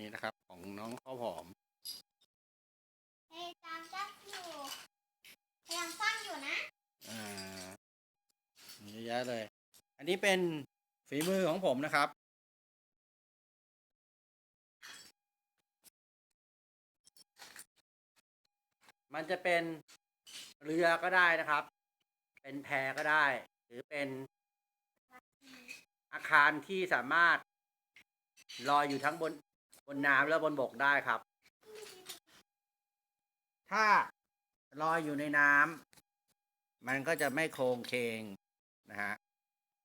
นี่นะครับ ของน้องข้าวหอมพยายามจับอยู่พยายามสร้างอยู่นะ อ่ามีเยอะแยะเลย อันนี้เป็นฝีมือของผมนะครับ มันจะเป็นเรือก็ได้นะครับ เป็นแพก็ได้ หรือเป็นอาคารที่สามารถลอยอยู่ทั้งบน บนน้ำและบนบกได้ครับ ถ้าลอยอยู่ในน้ำมันก็จะไม่โครงเคงนะฮะ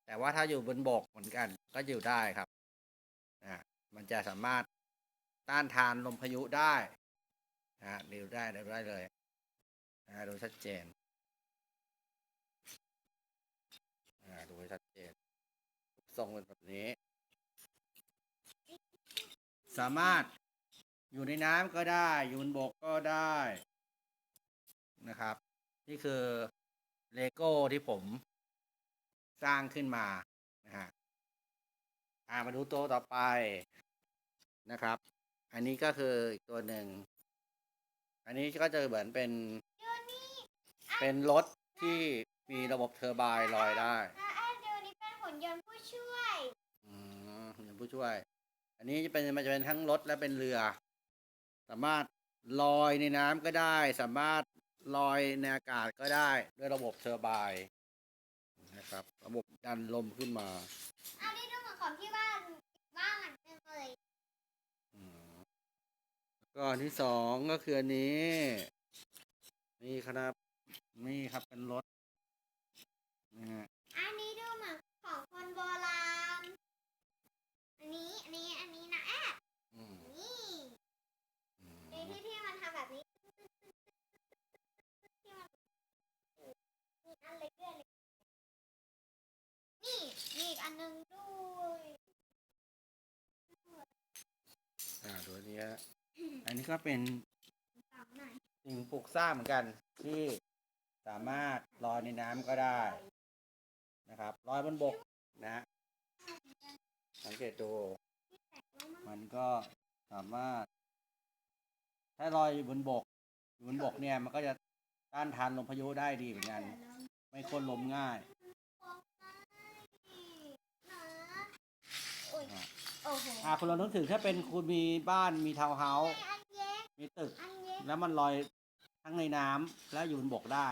แต่ว่าถ้าอยู่บนบกเหมือนกัน ก็อยู่ได้ครับนะมันจะสามารถต้านทานลมพายุได้นะดูได้ดูได้เลยนะดูชัดเจนอ่าดูชัดเจนทรงเป็นแบบนี้ สามารถอยู่ในน้ำก็ได้ อยู่บนบกก็ได้นะครับ นี่คือเลโก้ที่ผมสร้างขึ้นมานะฮะอ่ามาดูตัวต่อไปนะครับ อันนี้ก็คืออีกตัวหนึ่ง อันนี้ก็จะเหมือนเป็นเดี๋ยวนี้เป็นรถที่มีระบบเทอร์ไบน์ลอยได้อะอะเดี๋ยวนี้เป็นหุ่นยนต์ผู้ช่วย อืมอย่างผู้ช่วย อันนี้จะเป็นมันจะเป็นทั้งรถและเป็นเรือ สามารถลอยในน้ำก็ได้ สามารถลอยในอากาศก็ได้ ด้วยระบบเทอร์ไบน์นะครับ ระบบดันลมขึ้นมาอันนี้ดูเหมือนของที่บ้านบ้านหลังนึงเลยอืมแล้วก็อันที่สองก็คืออันนี้ นี่ครับ นี่ครับเป็นรถนะฮะอันนี้ดูเหมือนของคนโบราณ อันนี้ อันนี้ อันนี้นะแอบ อืม นี่ อืม ที่ที่ที่มันทำแบบนี้ที่มันมีอันเล็กด้วยเลยนี่มี อันหนึงด้วยอ่าดูอันนี้ฮะอันนี้ก็เป็นสามหน่อยสิ่งปลูกสร้างเหมือนกันที่สามารถลอยในน้ำก็ได้นะครับลอยบนบกนะฮะสังเกตดูแตกแล้วมั้งมันก็สามารถ ถ้าลอยอยู่บนบกอยู่บนบกเนี่ยมันก็จะต้านทานลมพายุได้ดีเหมือนกัน ไม่โค่นลมง่าย ฟองไส้นะ โอ้ยอะโอ้โหอ่าคุณลองนึกถึงถ้าเป็นคุณมีบ้านมีทาวน์เฮาส์อันเล็กมีตึก อันเล็กแล้วมันลอยทั้งในน้ำและอยู่บนบกได้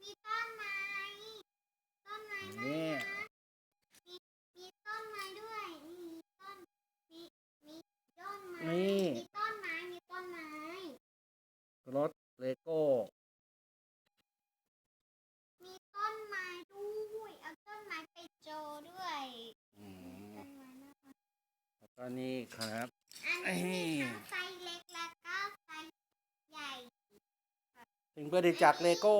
มีต้นไม้ต้นไม้นี่นะมีมีต้นไม้ด้วยมีต้นมีมีต้นไม้นี่ มีต้นไม้มีต้นไม้รถเลโก้ มีต้นไม้ด้วย เอาต้นไม้ไปโจด้วยอืมต้นไม้นะคะแล้วก็นี่ครับ อันนี้มีเอ้ยทั้งไซส์เล็กและก็ไซส์ใหญ่สิ่งประดิษฐ์จากเลโก้